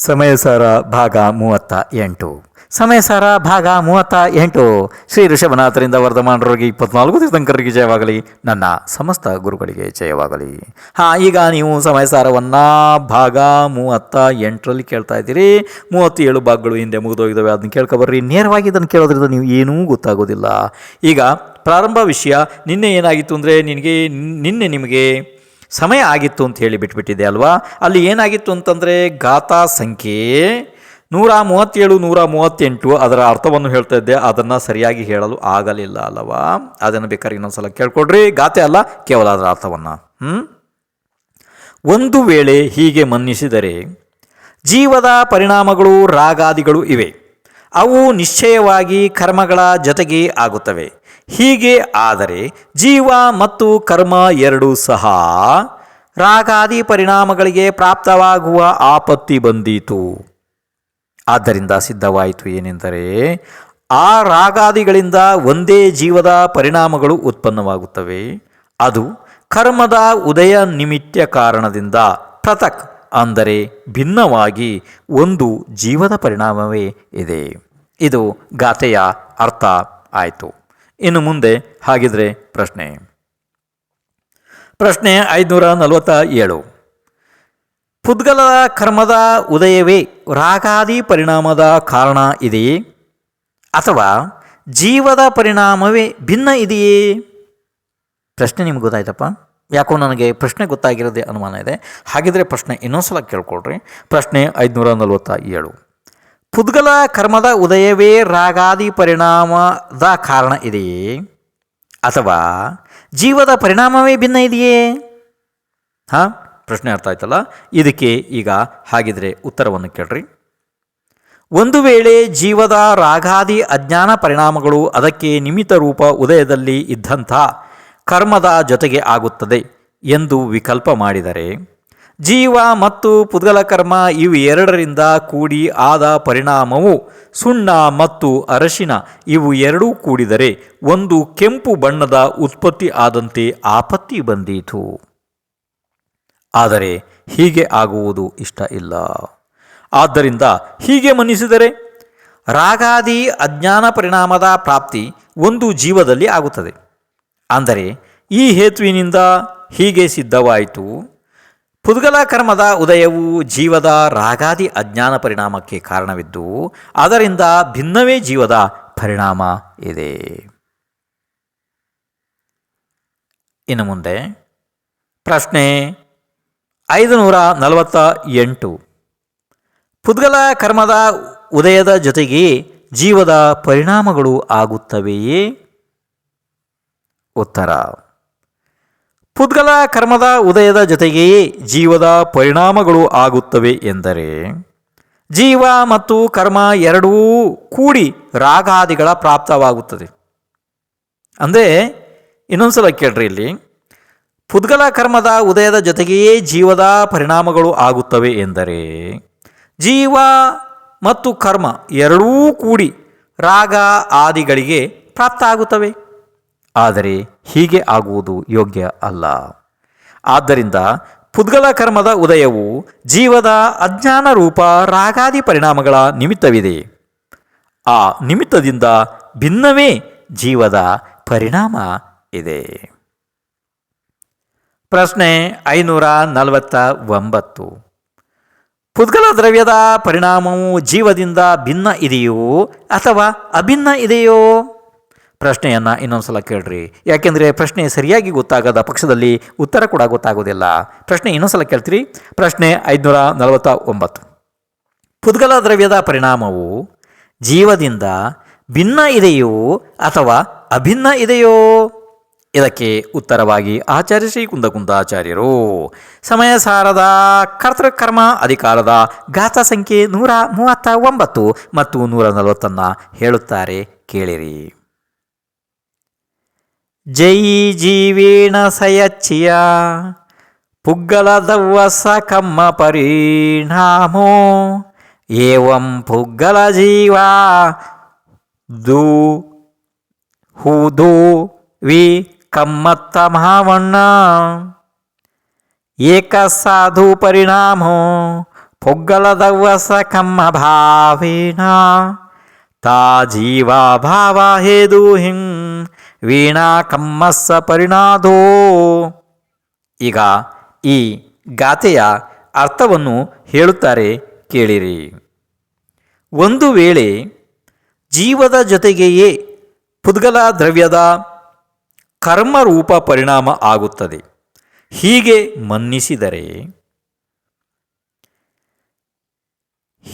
ಸಮಯಸಾರ ಭಾಗ ಮೂವತ್ತ ಎಂಟು. ಸಮಯಸಾರ ಭಾಗ ಮೂವತ್ತ ಎಂಟು. ಶ್ರೀ ಋಷಭನಾಥರಿಂದ ವರ್ಧಮಾನರಿಗೆ ಇಪ್ಪತ್ನಾಲ್ಕು ತೀರ್ಥಂಕರಿಗೆ ಜಯವಾಗಲಿ. ನನ್ನ ಸಮಸ್ತ ಗುರುಗಳಿಗೆ ಜಯವಾಗಲಿ. ಹಾಂ, ಈಗ ನೀವು ಸಮಯಸಾರವನ್ನು ಭಾಗ ಮೂವತ್ತ ಎಂಟರಲ್ಲಿ ಕೇಳ್ತಾ ಇದ್ದೀರಿ. ಮೂವತ್ತೇಳು ಭಾಗಗಳು ಹಿಂದೆ ಮುಗಿದೋಗಿದ್ದಾವೆ. ಅದನ್ನ ಕೇಳ್ಕೊಬರ್ರಿ. ನೇರವಾಗಿ ಇದನ್ನು ಕೇಳೋದ್ರಿಂದ ನೀವು ಏನೂ ಗೊತ್ತಾಗೋದಿಲ್ಲ. ಈಗ ಪ್ರಾರಂಭ ವಿಷಯ. ನಿನ್ನೆ ಏನಾಗಿತ್ತು ಅಂದರೆ ನಿನಗೆ, ನಿನ್ನೆ ನಿಮಗೆ ಸಮಯ ಆಗಿತ್ತು ಅಂತ ಹೇಳಿ ಬಿಟ್ಬಿಟ್ಟಿದೆ ಅಲ್ವಾ? ಅಲ್ಲಿ ಏನಾಗಿತ್ತು ಅಂತಂದರೆ ಗಾಥಾ ಸಂಖ್ಯೆ ನೂರ ಮೂವತ್ತೇಳು, ನೂರ ಮೂವತ್ತೆಂಟು ಅದರ ಅರ್ಥವನ್ನು ಹೇಳ್ತಾ ಇದ್ದೆ. ಅದನ್ನು ಸರಿಯಾಗಿ ಹೇಳಲು ಆಗಲಿಲ್ಲ ಅಲ್ಲವಾ? ಅದನ್ನು ಬೇಕಾದ್ರೆ ಇನ್ನೊಂದ್ಸಲ ಕೇಳ್ಕೊಡ್ರಿ. ಗಾತೆ ಅಲ್ಲ, ಕೇವಲ ಅದರ ಅರ್ಥವನ್ನು. ಒಂದು ವೇಳೆ ಹೀಗೆ ಮನ್ನಿಸಿದರೆ ಜೀವದ ಪರಿಣಾಮಗಳು ರಾಗಾದಿಗಳು ಇವೆ. ಅವು ನಿಶ್ಚಯವಾಗಿ ಕರ್ಮಗಳ ಜೊತೆಗೆ ಆಗುತ್ತವೆ. ಹೀಗೆ ಆದರೆ ಜೀವ ಮತ್ತು ಕರ್ಮ ಎರಡೂ ಸಹ ರಾಗಾದಿ ಪರಿಣಾಮಗಳಿಗೆ ಪ್ರಾಪ್ತವಾಗುವ ಆಪತ್ತಿ ಬಂದೀತು. ಆದ್ದರಿಂದ ಸಿದ್ಧವಾಯಿತು ಏನೆಂದರೆ ಆ ರಾಗಾದಿಗಳಿಂದ ಒಂದೇ ಜೀವದ ಪರಿಣಾಮಗಳು ಉತ್ಪನ್ನವಾಗುತ್ತವೆ. ಅದು ಕರ್ಮದ ಉದಯ ನಿಮಿತ್ಯ ಕಾರಣದಿಂದ ಪೃಥಕ್ ಅಂದರೆ ಭಿನ್ನವಾಗಿ ಒಂದು ಜೀವದ ಪರಿಣಾಮವೇ ಇದೆ. ಇದು ಗಾಥೆಯ ಅರ್ಥ. ಆಯಿತು. ಇನ್ನು ಮುಂದೆ ಹಾಗಿದ್ರೆ ಪ್ರಶ್ನೆ. ಪ್ರಶ್ನೆ ಐದುನೂರ ನಲವತ್ತ ಏಳು. ಪುದ್ಗಲ ಕರ್ಮದ ಉದಯವೇ ರಾಗಾದಿ ಪರಿಣಾಮದ ಕಾರಣ ಇದೆಯೇ? ಅಥವಾ ಜೀವದ ಪರಿಣಾಮವೇ ಭಿನ್ನ ಇದೆಯೇ? ಪ್ರಶ್ನೆ ನಿಮ್ಗೆ ಗೊತ್ತಾಯ್ತಪ್ಪ. ಯಾಕೋ ನನಗೆ ಪ್ರಶ್ನೆ ಗೊತ್ತಾಗಿರೋದೇ ಅನುಮಾನ ಇದೆ. ಹಾಗಿದ್ರೆ ಪ್ರಶ್ನೆ ಇನ್ನೊಂದ್ಸಲ ಕೇಳ್ಕೊಳ್ರಿ. ಪ್ರಶ್ನೆ ಐದುನೂರ ನಲವತ್ತ ಏಳು. ಪುದ್ಗಲ ಕರ್ಮದ ಉದಯವೇ ರಾಗಾದಿ ಪರಿಣಾಮದ ಕಾರಣ ಇದೆಯೇ? ಅಥವಾ ಜೀವದ ಪರಿಣಾಮವೇ ಭಿನ್ನ ಇದೆಯೇ? ಹಾಂ, ಪ್ರಶ್ನೆ ಅರ್ಥ ಆಯ್ತಲ್ಲ? ಇದಕ್ಕೆ ಈಗ ಹಾಗಿದ್ರೆ ಉತ್ತರವನ್ನು ಕೇಳ್ರಿ. ಒಂದು ವೇಳೆ ಜೀವದ ರಾಗಾದಿ ಅಜ್ಞಾನ ಪರಿಣಾಮಗಳು ಅದಕ್ಕೆ ನಿಮಿತ್ತ ರೂಪ ಉದಯದಲ್ಲಿ ಇದ್ದಂಥ ಕರ್ಮದ ಜೊತೆಗೆ ಆಗುತ್ತದೆ ಎಂದು ವಿಕಲ್ಪ ಮಾಡಿದರೆ ಜೀವ ಮತ್ತು ಪುದ್ಗಲ ಕರ್ಮ ಇವು ಎರಡರಿಂದ ಕೂಡಿ ಆದ ಪರಿಣಾಮವು. ಸುಣ್ಣ ಮತ್ತು ಅರಶಿನ ಇವು ಎರಡೂ ಕೂಡಿದರೆ ಒಂದು ಕೆಂಪು ಬಣ್ಣದ ಉತ್ಪತ್ತಿ ಆದಂತೆ ಆಪತ್ತಿ ಬಂದೀತು. ಆದರೆ ಹೀಗೆ ಆಗುವುದು ಇಷ್ಟ ಇಲ್ಲ. ಆದ್ದರಿಂದ ಹೀಗೆ ಮನ್ನಿಸಿದರೆ ರಾಗಾದಿ ಅಜ್ಞಾನ ಪರಿಣಾಮದ ಪ್ರಾಪ್ತಿ ಒಂದು ಜೀವದಲ್ಲಿ ಆಗುತ್ತದೆ. ಅಂದರೆ ಈ ಹೇತುವಿನಿಂದ ಹೀಗೆ ಸಿದ್ಧವಾಯಿತು. ಪುದ್ಗಲ ಕರ್ಮದ ಉದಯವು ಜೀವದ ರಾಗಾದಿ ಅಜ್ಞಾನ ಪರಿಣಾಮಕ್ಕೆ ಕಾರಣವಿದ್ದು, ಅದರಿಂದ ಭಿನ್ನವೇ ಜೀವದ ಪರಿಣಾಮ ಇದೆ. ಇನ್ನು ಮುಂದೆ, ಪ್ರಶ್ನೆ ಐದುನೂರ ನಲವತ್ತ ಎಂಟು ಪುದ್ಗಲ ಕರ್ಮದ ಉದಯದ ಜೊತೆಗೆ ಜೀವದ ಪರಿಣಾಮಗಳು ಆಗುತ್ತವೆಯೇ? ಉತ್ತರ ಪುದ್ಗಲ ಕರ್ಮದ ಉದಯದ ಜೊತೆಗೆಯೇ ಜೀವದ ಪರಿಣಾಮಗಳು ಆಗುತ್ತವೆ ಎಂದರೆ, ಜೀವ ಮತ್ತು ಕರ್ಮ ಎರಡೂ ಕೂಡಿ ರಾಗಾದಿಗಳ ಪ್ರಾಪ್ತವಾಗುತ್ತದೆ. ಅಂದರೆ, ಇನ್ನೊಂದ್ಸಲ ಕೇಳ್ರಿ ಇಲ್ಲಿ. ಪುದ್ಗಲ ಕರ್ಮದ ಉದಯದ ಜೊತೆಗೆಯೇ ಜೀವದ ಪರಿಣಾಮಗಳು ಆಗುತ್ತವೆ ಎಂದರೆ, ಜೀವ ಮತ್ತು ಕರ್ಮ ಎರಡೂ ಕೂಡಿ ರಾಗ ಆದಿಗಳಿಗೆ ಪ್ರಾಪ್ತ ಆಗುತ್ತವೆ. ಆದರೆ ಹೀಗೆ ಆಗುವುದು ಯೋಗ್ಯ ಅಲ್ಲ. ಆದ್ದರಿಂದ ಪುದ್ಗಲ ಕರ್ಮದ ಉದಯವು ಜೀವದ ಅಜ್ಞಾನ ರೂಪ ರಾಗಾದಿ ಪರಿಣಾಮಗಳ ನಿಮಿತ್ತವಿದೆ. ಆ ನಿಮಿತ್ತದಿಂದ ಭಿನ್ನವೇ ಜೀವದ ಪರಿಣಾಮ ಇದೆ. ಪ್ರಶ್ನೆ ಐನೂರ ನಲವತ್ತ ಒಂಬತ್ತು. ಪುದ್ಗಲ ದ್ರವ್ಯದ ಪರಿಣಾಮವು ಜೀವದಿಂದ ಭಿನ್ನ ಇದೆಯೋ ಅಥವಾ ಅಭಿನ್ನ ಇದೆಯೋ? ಪ್ರಶ್ನೆಯನ್ನು ಇನ್ನೊಂದು ಸಲ ಕೇಳ್ರಿ. ಯಾಕೆಂದರೆ ಪ್ರಶ್ನೆ ಸರಿಯಾಗಿ ಗೊತ್ತಾಗದ ಪಕ್ಷದಲ್ಲಿ ಉತ್ತರ ಕೂಡ ಗೊತ್ತಾಗೋದಿಲ್ಲ. ಪ್ರಶ್ನೆ ಇನ್ನೊಂದು ಸಲ ಕೇಳ್ತೀರಿ. ಪ್ರಶ್ನೆ ಐದುನೂರ ನಲವತ್ತ ಒಂಬತ್ತು ಪುದ್ಗಲ ದ್ರವ್ಯದ ಪರಿಣಾಮವು ಜೀವದಿಂದ ಭಿನ್ನ ಇದೆಯೋ ಅಥವಾ ಅಭಿನ್ನ ಇದೆಯೋ? ಇದಕ್ಕೆ ಉತ್ತರವಾಗಿ ಆಚಾರ್ಯ ಶ್ರೀ ಕುಂದಕುಂದಾಚಾರ್ಯರು. ಸಮಯ ಸಾರದ ಕರ್ತೃಕರ್ಮ ಅಧಿಕಾರದ ಗಾಥಾ ಸಂಖ್ಯೆ ನೂರ ಮೂವತ್ತ ಒಂಬತ್ತು ಮತ್ತು ನೂರ ನಲವತ್ತನ್ನು ಹೇಳುತ್ತಾರೆ. ಕೇಳಿರಿ. ಜೈ ಜೀವೇಣ ಸಯಚ್ಚಿಯ ಪುಗ್ಗಲದವ್ವಸ ಕಮ್ಮ ಪರಿಣಾಮೋ ಏವಂ ಪುಗ್ಗಲ ಜೀವ ದೂ ಹೂದು ವಿ ಕಮ್ಮತ್ತ ಮಹಾವಣ್ಣ ಏಕ ಸಾಧು ಪರಿಣಾಮೋ ಪೊಗ್ಗಲದವ್ವಸ ಕಮ್ಮ ಭಾವೇನ ತಾ ಜೀವ ಭಾವ ಹೇದು ಹಿಂ ವೀಣಾ ಕಮ್ಮಸ್ಸ ಪರಿಣಾದೋ ಈಗ ಈ ಗಾಥೆಯ ಅರ್ಥವನ್ನು ಹೇಳುತ್ತಾರೆ ಕೇಳಿರಿ. ಒಂದು ವೇಳೆ ಜೀವದ ಜೊತೆಗೆಯೇ ಪುದ್ಗಲ ದ್ರವ್ಯದ ಕರ್ಮರೂಪ ಪರಿಣಾಮ ಆಗುತ್ತದೆ. ಹೀಗೆ ಮನ್ನಿಸಿದರೆ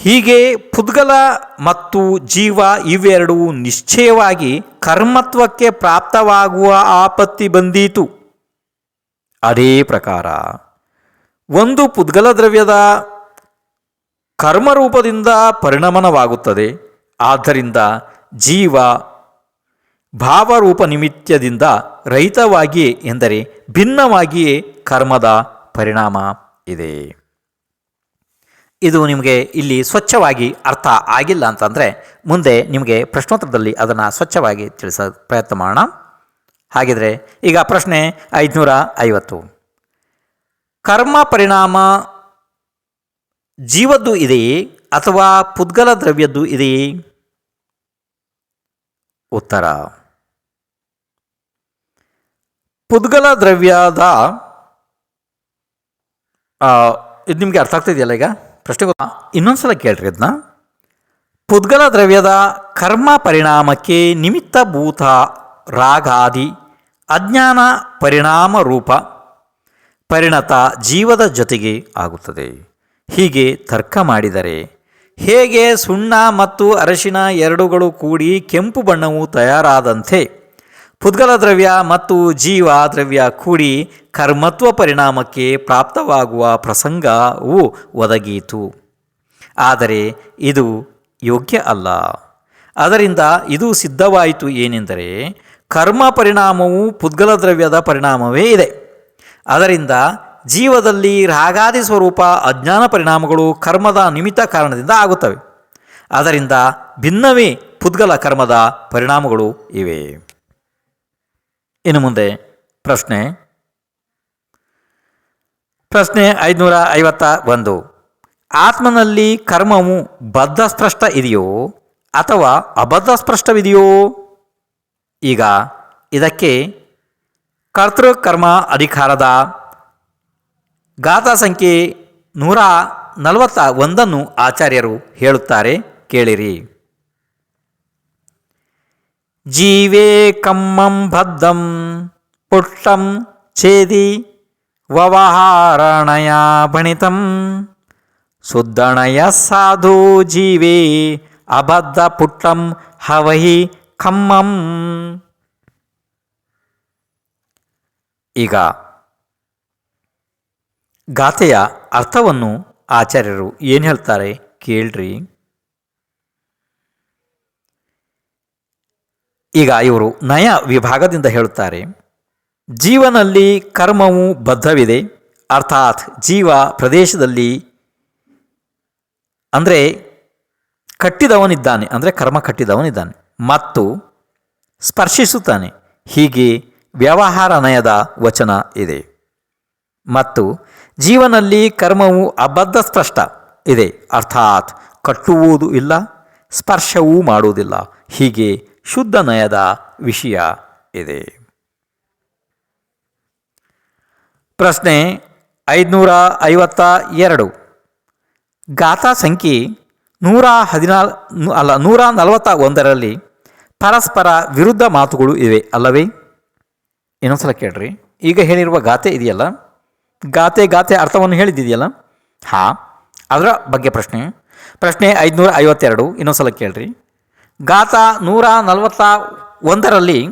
ಹೀಗೆ ಪುದ್ಗಲ ಮತ್ತು ಜೀವ ಇವೆರಡೂ ನಿಶ್ಚಯವಾಗಿ ಕರ್ಮತ್ವಕ್ಕೆ ಪ್ರಾಪ್ತವಾಗುವ ಆಪತ್ತಿ ಬಂದೀತು. ಅದೇ ಪ್ರಕಾರ, ಒಂದು ಪುದ್ಗಲ ದ್ರವ್ಯದ ಕರ್ಮರೂಪದಿಂದ ಪರಿಣಮನವಾಗುತ್ತದೆ. ಆದ್ದರಿಂದ ಜೀವ ಭಾವರೂಪ ನಿಮಿತ್ತದಿಂದ ರಹಿತವಾಗಿಯೇ ಎಂದರೆ ಭಿನ್ನವಾಗಿಯೇ ಕರ್ಮದ ಪರಿಣಾಮ ಇದೆ. ಇದು ನಿಮಗೆ ಇಲ್ಲಿ ಸ್ವಚ್ಛವಾಗಿ ಅರ್ಥ ಆಗಿಲ್ಲ ಅಂತಂದರೆ ಮುಂದೆ ನಿಮಗೆ ಪ್ರಶ್ನೋತ್ತರದಲ್ಲಿ ಅದನ್ನು ಸ್ವಚ್ಛವಾಗಿ ತಿಳಿಸ ಪ್ರಯತ್ನ ಮಾಡೋಣ. ಹಾಗಿದ್ರೆ ಈಗ ಪ್ರಶ್ನೆ ಐದುನೂರ ಐವತ್ತು. ಕರ್ಮ ಪರಿಣಾಮ ಜೀವದ್ದು ಇದೆಯೇ ಅಥವಾ ಪುದ್ಗಲ ದ್ರವ್ಯದ್ದು ಇದೆಯೇ? ಉತ್ತರ. ಪುದ್ಗಲ ದ್ರವ್ಯದ ಇದು ನಿಮಗೆ ಅರ್ಥ ಆಗ್ತಿದೆಯಲ್ಲ ಈಗ? ಪ್ರಶ್ನೆ ಗೊತ್ತಾ ಇನ್ನೊಂದ್ಸಲ ಕೇಳ್ರಿ ಅದನ್ನ ಪುದ್ಗಲ ದ್ರವ್ಯದ ಕರ್ಮ ಪರಿಣಾಮಕ್ಕೆ ನಿಮಿತ್ತಭೂತ ರಾಗಾದಿ ಅಜ್ಞಾನ ಪರಿಣಾಮ ರೂಪ ಪರಿಣತ ಜೀವದ ಜೊತೆಗೆ ಆಗುತ್ತದೆ. ಹೀಗೆ ತರ್ಕ ಮಾಡಿದರೆ ಹೇಗೆ ಸುಣ್ಣ ಮತ್ತು ಅರಶಿನ ಎರಡುಗಳು ಕೂಡಿ ಕೆಂಪು ಬಣ್ಣವು ತಯಾರಾದಂತೆ ಪುದ್ಗಲ ದ್ರವ್ಯ ಮತ್ತು ಜೀವ ದ್ರವ್ಯ ಕೂಡಿ ಕರ್ಮತ್ವ ಪರಿಣಾಮಕ್ಕೆ ಪ್ರಾಪ್ತವಾಗುವ ಪ್ರಸಂಗವು ಒದಗೀತು. ಆದರೆ ಇದು ಯೋಗ್ಯ ಅಲ್ಲ. ಅದರಿಂದ ಇದು ಸಿದ್ಧವಾಯಿತು ಏನೆಂದರೆ ಕರ್ಮ ಪರಿಣಾಮವು ಪುದ್ಗಲ ದ್ರವ್ಯದ ಪರಿಣಾಮವೇ ಇದೆ. ಅದರಿಂದ ಜೀವದಲ್ಲಿ ರಾಗಾದಿ ಸ್ವರೂಪ ಅಜ್ಞಾನ ಪರಿಣಾಮಗಳು ಕರ್ಮದ ನಿಮಿತ್ತ ಕಾರಣದಿಂದ ಆಗುತ್ತವೆ. ಅದರಿಂದ ಭಿನ್ನವೇ ಪುದ್ಗಲ ಕರ್ಮದ ಪರಿಣಾಮಗಳು ಇವೆ. ಇನ್ನು ಮುಂದೆ ಪ್ರಶ್ನೆ. ಪ್ರಶ್ನೆ ಐದುನೂರ ಐವತ್ತ ಒಂದು. ಆತ್ಮನಲ್ಲಿ ಕರ್ಮವು ಬದ್ಧಸ್ಪೃಷ್ಟ ಇದೆಯೋ ಅಥವಾ ಅಬದ್ಧಸ್ಪೃಷ್ಟವಿದೆಯೋ ಈಗ ಇದಕ್ಕೆ ಕರ್ತೃಕರ್ಮ ಅಧಿಕಾರದ ಗಾಥಾ ಸಂಖ್ಯೆ ನೂರ ನಲವತ್ತ ಒಂದನ್ನು ಆಚಾರ್ಯರು ಹೇಳುತ್ತಾರೆ, ಕೇಳಿರಿ. ಜೀವೇ ಕಮ್ಮಂ ಬದ್ಧಂ ಪುಟ್ಟಂ ಛೇದಿ ವ್ಯವಹಾರಣಯ ಭಣಿತಂ ಸುದ್ದಣಯ ಸಾಧು ಜೀವೇ ಅಬದ್ಧ ಪುಟ್ಟಂ ಹವಹಿ ಖಮ್ಮಂ ಈಗ ಗಾಥೆಯ ಅರ್ಥವನ್ನು ಆಚಾರ್ಯರು ಏನು ಹೇಳ್ತಾರೆ ಕೇಳ್ರಿ. ಈಗ ಇವರು ನಯ ವಿಭಾಗದಿಂದ ಹೇಳುತ್ತಾರೆ. ಜೀವನಲ್ಲಿ ಕರ್ಮವು ಬದ್ಧವಿದೆ. ಅರ್ಥಾತ್ ಜೀವ ಪ್ರದೇಶದಲ್ಲಿ ಅಂದರೆ ಕಟ್ಟಿದವನಿದ್ದಾನೆ, ಅಂದರೆ ಕರ್ಮ ಕಟ್ಟಿದವನಿದ್ದಾನೆ. ಮತ್ತು ಸ್ಪರ್ಶಿಸುತ್ತಾನೆ. ಹೀಗೆ ವ್ಯವಹಾರ ನಯದ ವಚನ ಇದೆ. ಮತ್ತು ಜೀವನಲ್ಲಿ ಕರ್ಮವು ಅಬದ್ಧ ಸ್ಪಷ್ಟ ಇದೆ. ಅರ್ಥಾತ್ ಕಟ್ಟುವುದು ಇಲ್ಲ, ಸ್ಪರ್ಶವೂ ಮಾಡುವುದಿಲ್ಲ. ಹೀಗೆ ಶುದ್ಧ ನಯದ ವಿಷಯ ಇದೆ. ಪ್ರಶ್ನೆ ಐದುನೂರ ಐವತ್ತ ಎರಡು. ಗಾಥಾ ಸಂಖ್ಯೆ ನೂರ ಹದಿನಾಲ್ ಅಲ್ಲ, ನೂರ ನಲವತ್ತ ಒಂದರಲ್ಲಿ ಪರಸ್ಪರ ವಿರುದ್ಧ ಮಾತುಗಳು ಇವೆ ಅಲ್ಲವೇ? ಇನ್ನೊಂದ್ಸಲ ಕೇಳ್ರಿ. ಈಗ ಹೇಳಿರುವ ಗಾತೆ ಇದೆಯಲ್ಲ? ಗಾತೆ ಗಾತೆ ಅರ್ಥವನ್ನು ಹೇಳಿದ್ದಿದೆಯಲ್ಲ? ಹಾಂ, ಅದರ ಬಗ್ಗೆ ಪ್ರಶ್ನೆ. ಪ್ರಶ್ನೆ ಐದುನೂರ ಐವತ್ತೆರಡು. ಇನ್ನೊಂದ್ಸಲ ಕೇಳ್ರಿ. ಗಾತಾ ನೂರ ನಲವತ್ತ ಒಂದರಲ್ಲಿ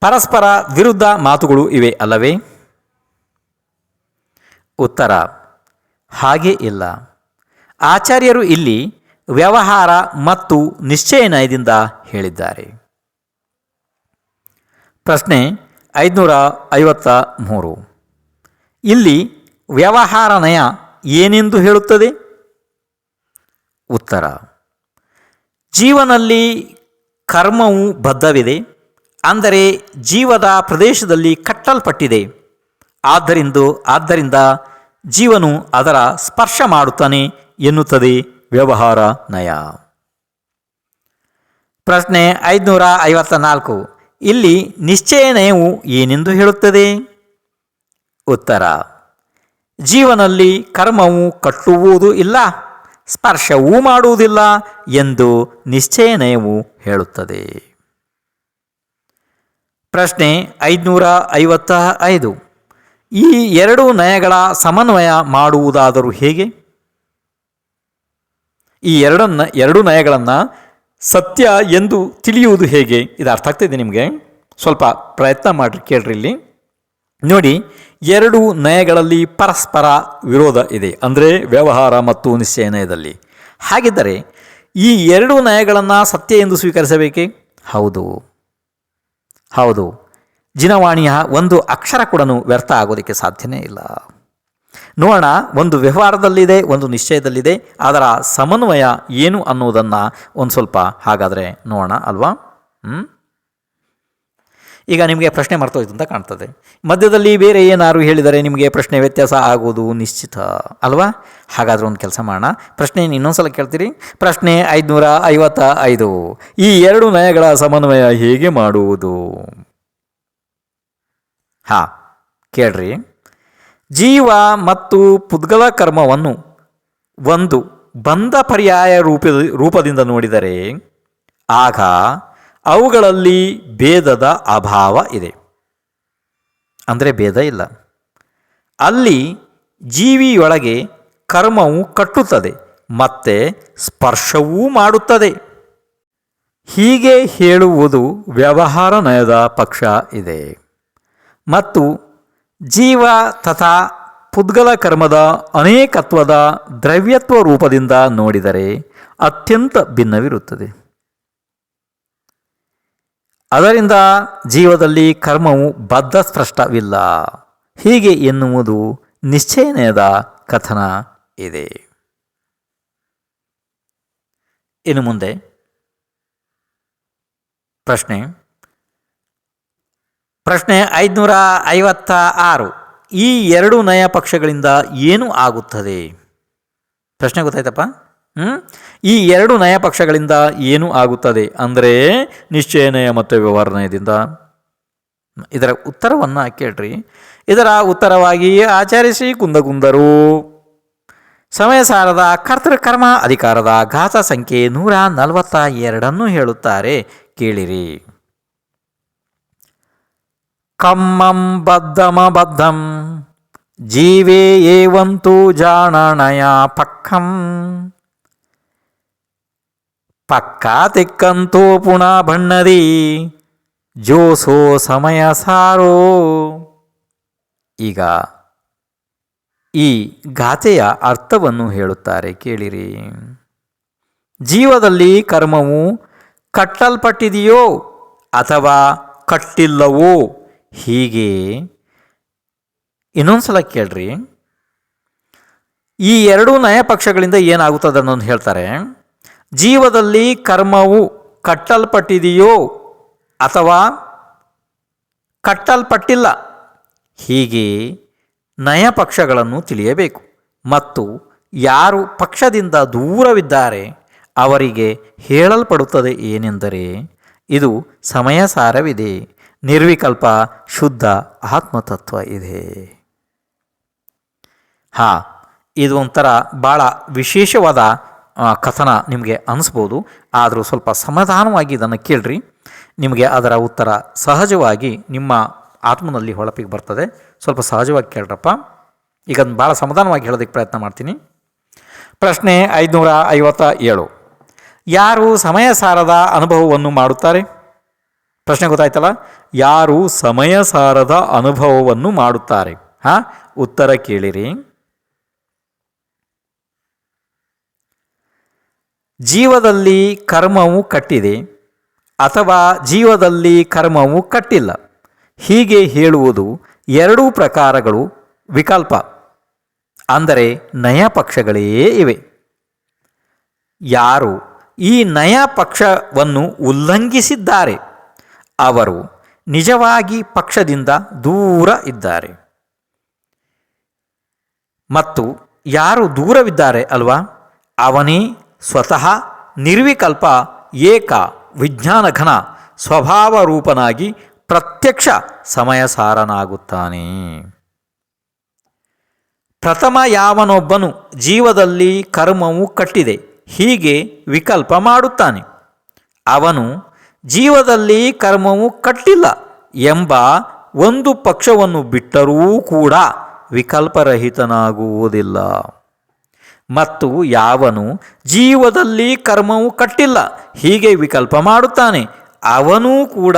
ಪರಸ್ಪರ ವಿರುದ್ಧ ಮಾತುಗಳು ಇವೆ ಅಲ್ಲವೇ? ಉತ್ತರ, ಹಾಗೆ ಇಲ್ಲ. ಆಚಾರ್ಯರು ಇಲ್ಲಿ ವ್ಯವಹಾರ ಮತ್ತು ನಿಶ್ಚಯ ನಯದಿಂದ ಹೇಳಿದ್ದಾರೆ. ಪ್ರಶ್ನೆ ಐದುನೂರ ಐವತ್ತ ಮೂರು. ಇಲ್ಲಿ ವ್ಯವಹಾರ ನಯ ಏನೆಂದು ಹೇಳುತ್ತದೆ? ಉತ್ತರ ಜೀವನಲ್ಲಿ ಕರ್ಮವು ಬದ್ಧವಿದೆ, ಅಂದರೆ ಜೀವದ ಪ್ರದೇಶದಲ್ಲಿ ಕಟ್ಟಲ್ಪಟ್ಟಿದೆ. ಆದ್ದರಿಂದ ಆದ್ದರಿಂದ ಜೀವನು ಅದರ ಸ್ಪರ್ಶ ಮಾಡುತ್ತಾನೆ ಎನ್ನುತ್ತದೆ ವ್ಯವಹಾರ ನಯ. ಪ್ರಶ್ನೆ ಐದುನೂರ ಐವತ್ತ ನಾಲ್ಕು ಇಲ್ಲಿ ನಿಶ್ಚಯ ನಯವು ಏನೆಂದು ಹೇಳುತ್ತದೆ? ಉತ್ತರ. ಜೀವನಲ್ಲಿ ಕರ್ಮವು ಕಟ್ಟುವುದು ಇಲ್ಲ. ಸ್ಪರ್ಶವೂ ಮಾಡುವುದಿಲ್ಲ ಎಂದು ನಿಶ್ಚಯ ನಯವು ಹೇಳುತ್ತದೆ. ಪ್ರಶ್ನೆ ಐದುನೂರ ಐವತ್ತ ಐದು. ಈ ಎರಡು ನಯಗಳ ಸಮನ್ವಯ ಮಾಡುವುದಾದರೂ ಹೇಗೆ? ಈ ಎರಡನ್ನ ಎರಡು ನಯಗಳನ್ನು ಸತ್ಯ ಎಂದು ತಿಳಿಯುವುದು ಹೇಗೆ? ಇದು ಅರ್ಥ ಆಗ್ತಿದೆ ನಿಮಗೆ? ಸ್ವಲ್ಪ ಪ್ರಯತ್ನ ಮಾಡಿರಿ, ಕೇಳ್ರಿ ಇಲ್ಲಿ. ನೋಡಿ, ಎರಡು ನಯಗಳಲ್ಲಿ ಪರಸ್ಪರ ವಿರೋಧ ಇದೆ, ಅಂದರೆ ವ್ಯವಹಾರ ಮತ್ತು ನಿಶ್ಚಯ ನಯದಲ್ಲಿ ಹಾಗಿದ್ದರೆ, ಈ ಎರಡು ನಯಗಳನ್ನು ಸತ್ಯ ಎಂದು ಸ್ವೀಕರಿಸಬೇಕೇ? ಹೌದು. ಹೌದು. ಜಿನವಾಣಿಯ ಒಂದು ಅಕ್ಷರ ಕೂಡ ವ್ಯರ್ಥ ಆಗೋದಕ್ಕೆ ಸಾಧ್ಯನೇ ಇಲ್ಲ. ನೋಡೋಣ, ಒಂದು ವ್ಯವಹಾರದಲ್ಲಿದೆ, ಒಂದು ನಿಶ್ಚಯದಲ್ಲಿದೆ, ಅದರ ಸಮನ್ವಯ ಏನು ಅನ್ನೋದನ್ನು ಒಂದು ಸ್ವಲ್ಪ ಹಾಗಾದರೆ ನೋಡೋಣ ಅಲ್ವಾ? ಹ್ಞೂ ಈಗ ನಿಮಗೆ ಪ್ರಶ್ನೆ ಮರ್ತೋಯ್ತು ಅಂತ ಕಾಣ್ತದೆ. ಮಧ್ಯದಲ್ಲಿ ಬೇರೆ ಏನಾರು ಹೇಳಿದರೆ ನಿಮಗೆ ಪ್ರಶ್ನೆ ವ್ಯತ್ಯಾಸ ಆಗೋದು ನಿಶ್ಚಿತ ಅಲ್ವಾ? ಹಾಗಾದ್ರೆ ಒಂದು ಕೆಲಸ ಮಾಡೋಣ. ಪ್ರಶ್ನೆ ಇನ್ನೊಂದ್ಸಲ ಕೇಳ್ತೀರಿ. ಪ್ರಶ್ನೆ ಐದುನೂರ ಐವತ್ತ ಐದು ಈ ಎರಡು ನಯಗಳ ಸಮನ್ವಯ ಹೇಗೆ ಮಾಡುವುದು? ಹಾಂ, ಕೇಳ್ರಿ. ಜೀವ ಮತ್ತು ಪುದ್ಗಲ ಕರ್ಮವನ್ನು ಒಂದು ಬಂಧ ಪರ್ಯಾಯ ರೂಪ ರೂಪದಿಂದ ನೋಡಿದರೆ, ಆಗ ಅವುಗಳಲ್ಲಿ ಭೇದದ ಅಭಾವ ಇದೆ. ಅಂದರೆ ಭೇದ ಇಲ್ಲ. ಅಲ್ಲಿ ಜೀವಿಯೊಳಗೆ ಕರ್ಮವು ಕಟ್ಟುತ್ತದೆ, ಮತ್ತೆ ಸ್ಪರ್ಶವೂ ಮಾಡುತ್ತದೆ. ಹೀಗೆ ಹೇಳುವುದು ವ್ಯವಹಾರ ನಯದ ಪಕ್ಷ ಇದೆ. ಮತ್ತು ಜೀವ ತಥಾ ಪುದ್ಗಲ ಕರ್ಮದ ಅನೇಕತ್ವದ ದ್ರವ್ಯತ್ವ ರೂಪದಿಂದ ನೋಡಿದರೆ ಅತ್ಯಂತ ಭಿನ್ನವಿರುತ್ತದೆ. ಅದರಿಂದ ಜೀವದಲ್ಲಿ ಕರ್ಮವು ಬದ್ಧ ಸ್ಪಷ್ಟವಿಲ್ಲ ಹೀಗೆ ಎನ್ನುವುದು ನಿಶ್ಚಯನಯದ ಕಥನ ಇದೆ. ಇನ್ನು ಮುಂದೆ ಪ್ರಶ್ನೆ. ಪ್ರಶ್ನೆ ಐದುನೂರ ಐವತ್ತ ಆರು ಈ ಎರಡು ನಯ ಪಕ್ಷಗಳಿಂದ ಏನು ಆಗುತ್ತದೆ? ಪ್ರಶ್ನೆ ಗೊತ್ತಾಯ್ತಪ್ಪ? ಈ ಎರಡು ನಯ ಪಕ್ಷಗಳಿಂದ ಏನು ಆಗುತ್ತದೆ ಅಂದರೆ ನಿಶ್ಚಯ ನಯ ಮತ್ತು ವ್ಯವಹಾರ ನಯದಿಂದ ಇದರ ಉತ್ತರವನ್ನು ಕೇಳ್ರಿ. ಇದರ ಉತ್ತರವಾಗಿ ಆಚರಿಸಿ ಕುಂದಗುಂದರು. ಸಮಯ ಸಾರದ ಕರ್ತೃಕರ್ಮ ಅಧಿಕಾರದ ಘಾತ ಸಂಖ್ಯೆ ನೂರ ನಲವತ್ತ ಎರಡನ್ನು ಹೇಳುತ್ತಾರೆ. ಕೇಳಿರಿ. ಕಮ್ಮಂ ಬದ್ಧಮ ಬದ್ಧಂ. ಜೀವೇ ಏವಂತು ಜಾಣಣಯ ಪಕ್ಕಂ. ಪಕ್ಕ ತಿಕ್ಕಂತೂ ಪುಣ ಬಣ್ಣದಿ, ಜೋಸೋ ಸಮಯ ಸಾರೋ. ಈಗ ಈ ಗಾಥೆಯ ಅರ್ಥವನ್ನು ಹೇಳುತ್ತಾರೆ, ಕೇಳಿರಿ. ಜೀವದಲ್ಲಿ ಕರ್ಮವು ಕಟ್ಟಲ್ಪಟ್ಟಿದೆಯೋ ಅಥವಾ ಕಟ್ಟಿಲ್ಲವೋ? ಹೀಗೆ ಇನ್ನೊಂದು ಸಲ ಕೇಳ್ರಿ. ಈ ಎರಡೂ ನಯ ಪಕ್ಷಗಳಿಂದ ಏನಾಗುತ್ತದೆ ಅನ್ನೋದು ಹೇಳ್ತಾರೆ. ಜೀವದಲ್ಲಿ ಕರ್ಮವು ಕಟ್ಟಲ್ಪಟ್ಟಿದೆಯೋ ಅಥವಾ ಕಟ್ಟಲ್ಪಟ್ಟಿಲ್ಲ? ಹೀಗೆ ನಯ ಪಕ್ಷಗಳನ್ನು ತಿಳಿಯಬೇಕು. ಮತ್ತು ಯಾರು ಪಕ್ಷದಿಂದ ದೂರವಿದ್ದಾರೆ ಅವರಿಗೆ ಹೇಳಲ್ಪಡುತ್ತದೆ ಏನೆಂದರೆ, ಇದು ಸಮಯ ಸಾರವಿದೆ ನಿರ್ವಿಕಲ್ಪ, ಶುದ್ಧ ಆತ್ಮತತ್ವ ಇದೆ. ಹಾಂ, ಇದು ಒಂಥರ ಭಾಳ ವಿಶೇಷವಾದ ಕಥನ ನಿಮಗೆ ಅನಿಸ್ಬೋದು, ಆದರೂ ಸ್ವಲ್ಪ ಸಮಾಧಾನವಾಗಿ ಇದನ್ನು ಕೇಳ್ರಿ. ನಿಮಗೆ ಅದರ ಉತ್ತರ ಸಹಜವಾಗಿ ನಿಮ್ಮ ಆತ್ಮನಲ್ಲಿ ಹೊಳಪಿಗೆ ಬರ್ತದೆ. ಸ್ವಲ್ಪ ಸಹಜವಾಗಿ ಕೇಳ್ರಪ್ಪ. ಈಗ ಭಾಳ ಸಮಾಧಾನವಾಗಿ ಹೇಳೋದಕ್ಕೆ ಪ್ರಯತ್ನ ಮಾಡ್ತೀನಿ. ಪ್ರಶ್ನೆ ಐದುನೂರ ಐವತ್ತ ಏಳು. ಯಾರು ಸಮಯ ಸಾರದ ಅನುಭವವನ್ನು ಮಾಡುತ್ತಾರೆ? ಪ್ರಶ್ನೆ ಗೊತ್ತಾಯ್ತಲ್ಲ? ಯಾರು ಸಮಯ ಸಾರದ ಅನುಭವವನ್ನು ಮಾಡುತ್ತಾರೆ? ಹಾಂ, ಉತ್ತರ ಕೇಳಿರಿ. ಜೀವದಲ್ಲಿ ಕರ್ಮವು ಕಟ್ಟಿದೆ ಅಥವಾ ಜೀವದಲ್ಲಿ ಕರ್ಮವು ಕಟ್ಟಿಲ್ಲ. ಹೀಗೆ ಹೇಳುವುದು ಎರಡೂ ಪ್ರಕಾರಗಳು ವಿಕಲ್ಪ. ಅಂದರೆ ನಯ ಪಕ್ಷಗಳೇ ಇವೆ. ಯಾರು ಈ ನಯ ಪಕ್ಷವನ್ನು ಉಲ್ಲಂಘಿಸಿದ್ದಾರೆ, ಅವರು ನಿಜವಾಗಿ ಪಕ್ಷದಿಂದ ದೂರ ಇದ್ದಾರೆ. ಮತ್ತು ಯಾರು ದೂರವಿದ್ದಾರೆ ಅಲ್ವಾ? ಅವನೇ ಸ್ವತಃ ನಿರ್ವಿಕಲ್ಪ ಏಕ ವಿಜ್ಞಾನಘನ ಸ್ವಭಾವ ರೂಪನಾಗಿ ಪ್ರತ್ಯಕ್ಷ ಸಮಯಸಾರನಾಗುತ್ತಾನೆ. ಪ್ರಥಮ ಯಾವನೊಬ್ಬನು ಜೀವದಲ್ಲಿ ಕರ್ಮವು ಕಟ್ಟಿದೆ, ಹೀಗೆ ವಿಕಲ್ಪ ಮಾಡುತ್ತಾನೆ. ಅವನು ಜೀವದಲ್ಲಿ ಕರ್ಮವು ಕಟ್ಟಿಲ್ಲ ಎಂಬ ಒಂದು ಪಕ್ಷವನ್ನು ಬಿಟ್ಟರೂ ಕೂಡ ವಿಕಲ್ಪರಹಿತನಾಗುವುದಿಲ್ಲ. ಮತ್ತು ಯಾವನು ಜೀವದಲ್ಲಿ ಕರ್ಮವು ಕಟ್ಟಿಲ್ಲ, ಹೀಗೆ ವಿಕಲ್ಪ ಮಾಡುತ್ತಾನೆ. ಅವನೂ ಕೂಡ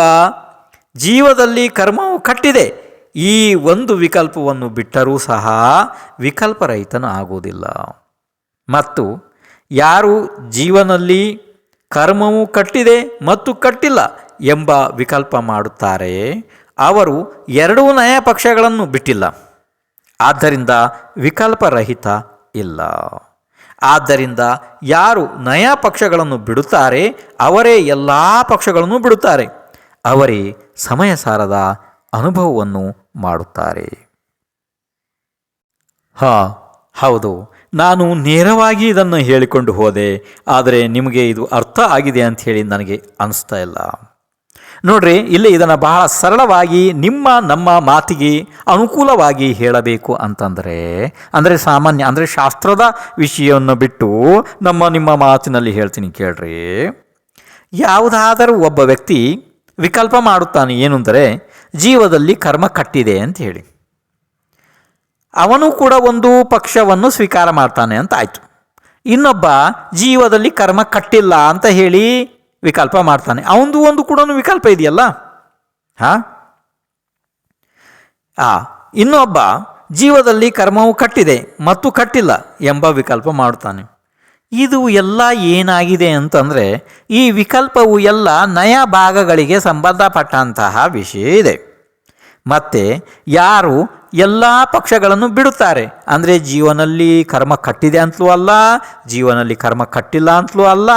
ಜೀವದಲ್ಲಿ ಕರ್ಮವು ಕಟ್ಟಿದೆ. ಈ ಒಂದು ವಿಕಲ್ಪವನ್ನು ಬಿಟ್ಟರೂ ಸಹ ವಿಕಲ್ಪರಹಿತನು ಆಗುವುದಿಲ್ಲ. ಮತ್ತು ಯಾರು ಜೀವನಲ್ಲಿ ಕರ್ಮವು ಕಟ್ಟಿದೆ ಮತ್ತು ಕಟ್ಟಿಲ್ಲ ಎಂಬ ವಿಕಲ್ಪ ಮಾಡುತ್ತಾರೆ, ಅವರು ಎರಡೂ ನಯ ಪಕ್ಷಗಳನ್ನು ಬಿಟ್ಟಿಲ್ಲ. ಆದ್ದರಿಂದ ವಿಕಲ್ಪರಹಿತ ಇಲ್ಲ. ಆದ್ದರಿಂದ ಯಾರು ನಯ ಪಕ್ಷಗಳನ್ನು ಬಿಡುತ್ತಾರೆ, ಅವರೇ ಎಲ್ಲ ಪಕ್ಷಗಳನ್ನು ಬಿಡುತ್ತಾರೆ. ಅವರೇ ಸಮಯ ಸಾರದ ಅನುಭವವನ್ನು ಮಾಡುತ್ತಾರೆ. ಹಾಂ, ಹೌದು. ನಾನು ನೇರವಾಗಿ ಇದನ್ನು ಹೇಳಿಕೊಂಡು ಹೋದೆ, ಆದರೆ ನಿಮಗೆ ಇದು ಅರ್ಥ ಆಗಿದೆ ಅಂತ ಹೇಳಿ ನನಗೆ ಅನಿಸ್ತಾ ಇಲ್ಲ. ನೋಡ್ರಿ, ಇಲ್ಲಿ ಇದನ್ನು ಬಹಳ ಸರಳವಾಗಿ ನಿಮ್ಮ, ನಮ್ಮ ಮಾತಿಗೆ ಅನುಕೂಲವಾಗಿ ಹೇಳಬೇಕು ಅಂತಂದರೆ, ಅಂದರೆ ಸಾಮಾನ್ಯ, ಅಂದರೆ ಶಾಸ್ತ್ರದ ವಿಷಯವನ್ನು ಬಿಟ್ಟು ನಮ್ಮ, ನಿಮ್ಮ ಮಾತಿನಲ್ಲಿ ಹೇಳ್ತೀನಿ ಕೇಳ್ರಿ. ಯಾವುದಾದರೂ ಒಬ್ಬ ವ್ಯಕ್ತಿ ವಿಕಲ್ಪ ಮಾಡುತ್ತಾನೆ ಏನು ಜೀವದಲ್ಲಿ ಕರ್ಮ ಕಟ್ಟಿದೆ ಅಂತ ಹೇಳಿ. ಅವನು ಕೂಡ ಒಂದು ಪಕ್ಷವನ್ನು ಸ್ವೀಕಾರ ಮಾಡ್ತಾನೆ ಅಂತ ಆಯಿತು. ಇನ್ನೊಬ್ಬ ಜೀವದಲ್ಲಿ ಕರ್ಮ ಕಟ್ಟಿಲ್ಲ ಅಂತ ಹೇಳಿ ವಿಕಲ್ಪ ಮಾಡ್ತಾನೆ. ಅವನದು ಒಂದು ಕೂಡ ವಿಕಲ್ಪ ಇದೆಯಲ್ಲ? ಹಾಂ? ಆ, ಇನ್ನೊಬ್ಬ ಜೀವದಲ್ಲಿ ಕರ್ಮವು ಕಟ್ಟಿದೆ, ಮತ್ತು ಕಟ್ಟಿಲ್ಲ ಎಂಬ ವಿಕಲ್ಪ ಮಾಡುತ್ತಾನೆ. ಇದು ಎಲ್ಲ ಏನಾಗಿದೆ ಅಂತಂದರೆ, ಈ ವಿಕಲ್ಪವು ಎಲ್ಲ ನಯ ಭಾಗಗಳಿಗೆ ಸಂಬಂಧಪಟ್ಟಂತಹ ವಿಷಯ ಇದೆ. ಮತ್ತು ಯಾರು ಎಲ್ಲ ಪಕ್ಷಗಳನ್ನು ಬಿಡುತ್ತಾರೆ? ಅಂದರೆ ಜೀವನಲ್ಲಿ ಕರ್ಮ ಕಟ್ಟಿದೆ ಅಂತಲೂ ಅಲ್ಲ, ಜೀವನಲ್ಲಿ ಕರ್ಮ ಕಟ್ಟಿಲ್ಲ ಅಂತಲೂ ಅಲ್ಲ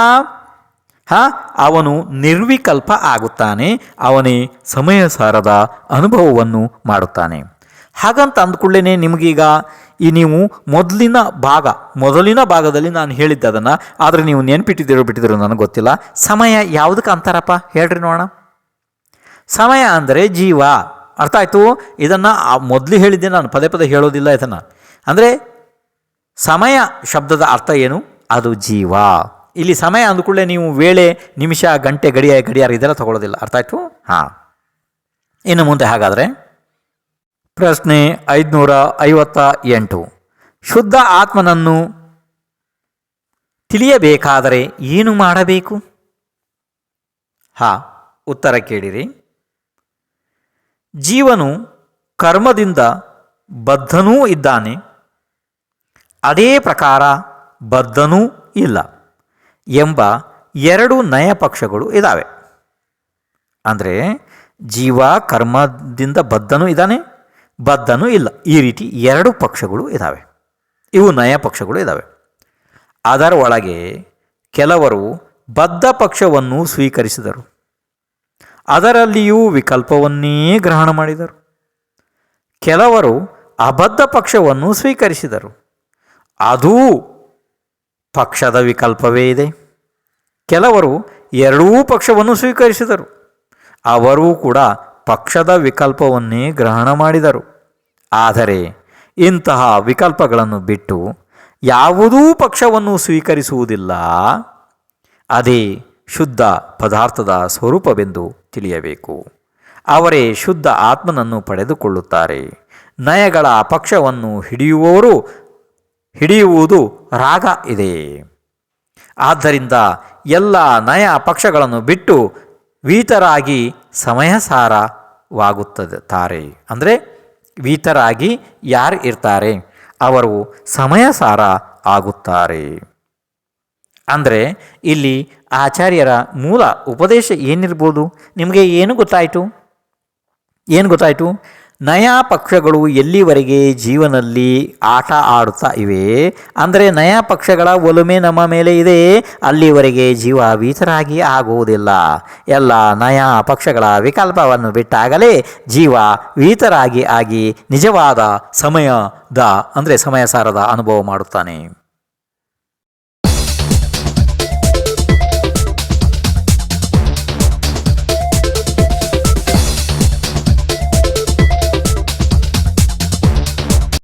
ಹಾಂ? ಅವನು ನಿರ್ವಿಕಲ್ಪ ಆಗುತ್ತಾನೆ, ಅವನೇ ಸಮಯ ಸಾರದ ಅನುಭವವನ್ನು ಮಾಡುತ್ತಾನೆ. ಹಾಗಂತ ಅಂದ್ಕೊಳ್ಳೇನೆ, ನಿಮಗೀಗ ಈ ನೀವು ಮೊದಲಿನ ಭಾಗ, ಮೊದಲಿನ ಭಾಗದಲ್ಲಿ ನಾನು ಹೇಳಿದ್ದೆ ಅದನ್ನು ಆದರೆ ನೀವು ನೆನ್ಪಿಟ್ಟಿದ್ದೀರೋ ಬಿಟ್ಟಿದ್ದೀರೋ ನನಗೆ ಗೊತ್ತಿಲ್ಲ. ಸಮಯ ಯಾವುದಕ್ಕೆ ಅಂತಾರಪ್ಪ? ಹೇಳ್ರಿ ನೋಡೋಣ. ಸಮಯ ಅಂದರೆ ಜೀವ. ಅರ್ಥ ಆಯಿತು? ಇದನ್ನು ಮೊದಲು ಹೇಳಿದ್ದೆ, ನಾನು ಪದೇ ಪದೇ ಹೇಳೋದಿಲ್ಲ ಇದನ್ನು. ಅಂದರೆ ಸಮಯ ಶಬ್ದದ ಅರ್ಥ ಏನು? ಅದು ಜೀವ. ಇಲ್ಲಿ ಸಮಯ ಅಂದ್ಕೊಳ್ಳೆ ನೀವು ವೇಳೆ ನಿಮಿಷ ಗಂಟೆ ಗಡಿಯ ಗಡಿಯಾರ ಇದೆಲ್ಲ ತಗೊಳ್ಳೋದಿಲ್ಲ. ಅರ್ಥ ಆಯಿತು? ಹಾಂ. ಇನ್ನು ಮುಂದೆ ಹಾಗಾದರೆ ಪ್ರಶ್ನೆ ಐದುನೂರ ಐವತ್ತ ಎಂಟು ಶುದ್ಧ ಆತ್ಮನನ್ನು ತಿಳಿಯಬೇಕಾದರೆ ಏನು ಮಾಡಬೇಕು? ಹಾ ಉತ್ತರ ಕೇಳಿರಿ. ಜೀವನು ಕರ್ಮದಿಂದ ಬದ್ಧನೂ ಇದ್ದಾನೆ. ಅದೇ ಪ್ರಕಾರ ಬದ್ಧನೂ ಇಲ್ಲ. ಎಂಬ ಎರಡು ನಯ ಪಕ್ಷಗಳು ಇದ್ದಾವೆ ಅಂದರೆ ಜೀವ ಕರ್ಮದಿಂದ ಬದ್ಧನೂ ಇದ್ದಾನೆ ಬದ್ಧನೂ ಇಲ್ಲ. ಈ ರೀತಿ ಎರಡು ಪಕ್ಷಗಳು ಇದ್ದಾವೆ ಇವು ನಯ ಪಕ್ಷಗಳು ಇದ್ದಾವೆ ಅದರ ಒಳಗೆ ಕೆಲವರು ಬದ್ಧ ಪಕ್ಷವನ್ನು ಸ್ವೀಕರಿಸಿದರು. ಅದರಲ್ಲಿಯೂ ವಿಕಲ್ಪವನ್ನೇ ಗ್ರಹಣ ಮಾಡಿದರು. ಕೆಲವರು ಅಬದ್ಧ ಪಕ್ಷವನ್ನು ಸ್ವೀಕರಿಸಿದರು. ಅದೂ ಪಕ್ಷದ ವಿಕಲ್ಪವೇ ಇದೆ. ಕೆಲವರು ಎರಡೂ ಪಕ್ಷವನ್ನು ಸ್ವೀಕರಿಸಿದರು. ಅವರೂ ಕೂಡ ಪಕ್ಷದ ವಿಕಲ್ಪವನ್ನೇ ಗ್ರಹಣ ಮಾಡಿದರು. ಆದರೆ ಇಂತಹ ವಿಕಲ್ಪಗಳನ್ನು ಬಿಟ್ಟು ಯಾವುದೂ ಪಕ್ಷವನ್ನು ಸ್ವೀಕರಿಸುವುದಿಲ್ಲ. ಅದೇ ಶುದ್ಧ ಪದಾರ್ಥದ ಸ್ವರೂಪವೆಂದು ತಿಳಿಯಬೇಕು. ಅವರೇ ಶುದ್ಧ ಆತ್ಮನನ್ನು ಪಡೆದುಕೊಳ್ಳುತ್ತಾರೆ. ನಯಗಳ ಪಕ್ಷವನ್ನು ಹಿಡಿಯುವವರು ಹಿಡಿಯುವುದು ರಾಗ ಇದೆ. ಆದ್ದರಿಂದ ಎಲ್ಲ ನಯ ಪಕ್ಷಗಳನ್ನು ಬಿಟ್ಟು ವೀತರಾಗಿ ಸಮಯಸಾರವಾಗುತ್ತದೆ ತಾರೆ ಅಂದರೆ ವೀತರಾಗಿ ಯಾರು ಇರ್ತಾರೆ? ಅವರು ಸಮಯಸಾರ ಆಗುತ್ತಾರೆ. ಅಂದರೆ ಇಲ್ಲಿ ಆಚಾರ್ಯರ ಮೂಲ ಉಪದೇಶ ಏನಿರ್ಬೋದು? ನಿಮಗೆ ಏನು ಗೊತ್ತಾಯಿತು? ಏನು ಗೊತ್ತಾಯಿತು? ನಯಾ ಪಕ್ಷಗಳು ಎಲ್ಲಿವರೆಗೆ ಜೀವನದಲ್ಲಿ ಆಟ ಆಡುತ್ತಾ ಇವೆ? ಅಂದರೆ ನಯಾ ಪಕ್ಷಗಳ ಒಲುಮೆ ನಮ್ಮ ಮೇಲೆ ಇದೆ. ಅಲ್ಲಿವರೆಗೆ ಜೀವ ವೀತರಾಗಿ ಆಗುವುದಿಲ್ಲ. ಎಲ್ಲ ನಯಾ ಪಕ್ಷಗಳ ವಿಕಲ್ಪವನ್ನು ಬಿಟ್ಟಾಗಲೇ ಜೀವ ವೀತರಾಗಿ ಆಗಿ ನಿಜವಾದ ಸಮಯದ, ಅಂದರೆ ಸಮಯ ಸಾರದ ಅನುಭವ ಮಾಡುತ್ತಾನೆ.